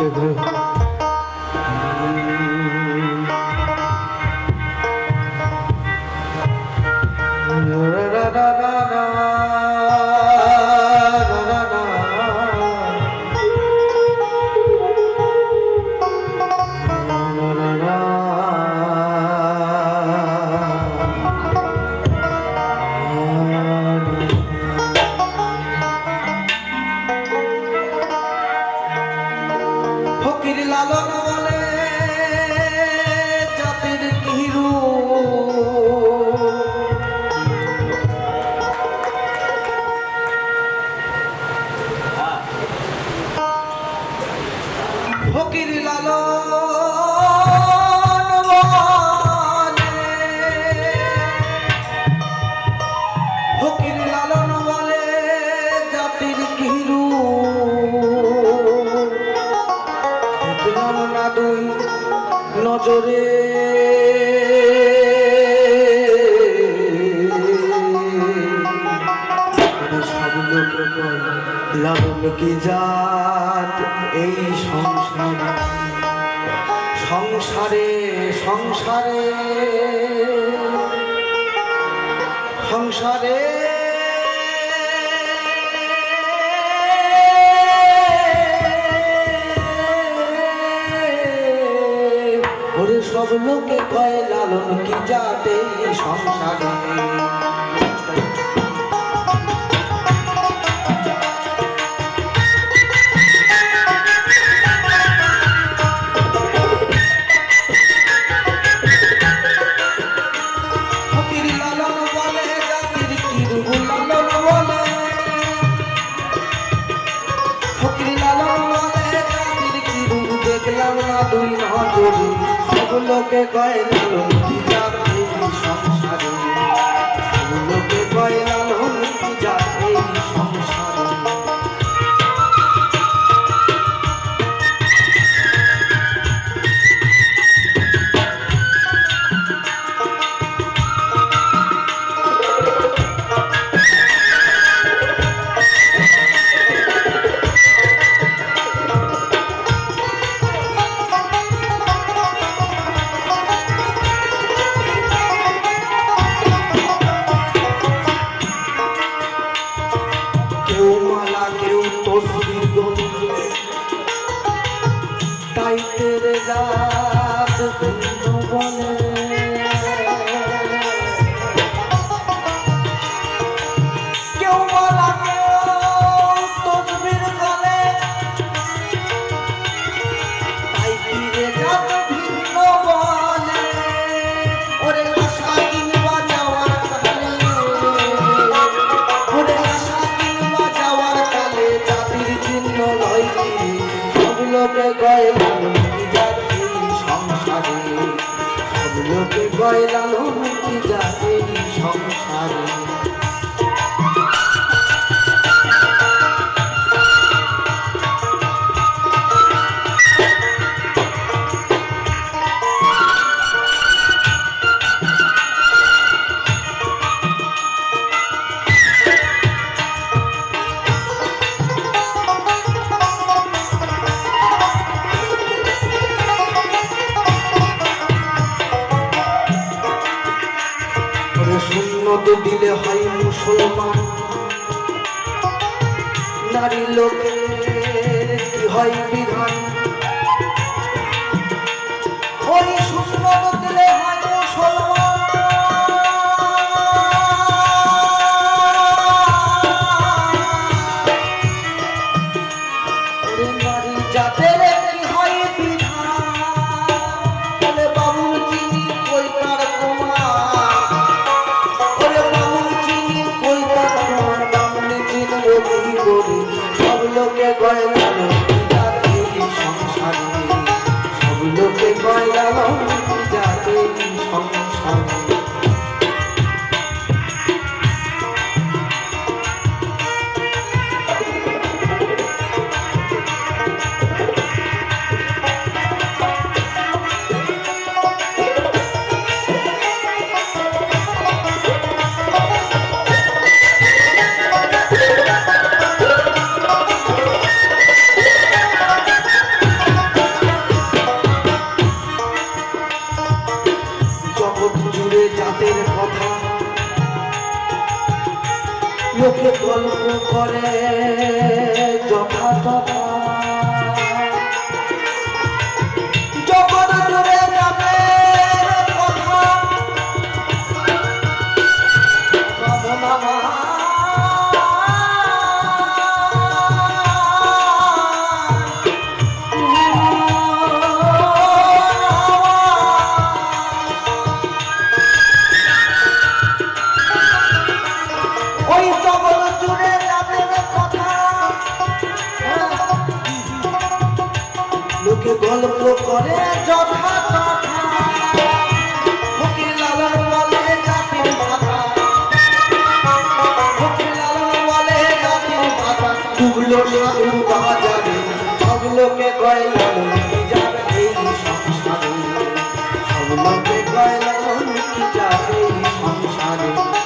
जगह দুই নজরে। মানে লাবল কি জাত এই সংসারে? সংসারে সংসারে। সংসারে সব লোকে কয় লালন কি যাবে সংসারে? আমাকে কয় নালুম কাটাইতে রে যা। Boy, long. নদ দিলে হয় মুসলমান। নারী লোকের কি হয় বিধান? lo que cuenta lo que চোখে কলম করে লোকে গল্প করে যথা সব লোকে কয়লাম কি যাবে সংসারে? সব লোকে কয়লাম কি যাবে সংসারে?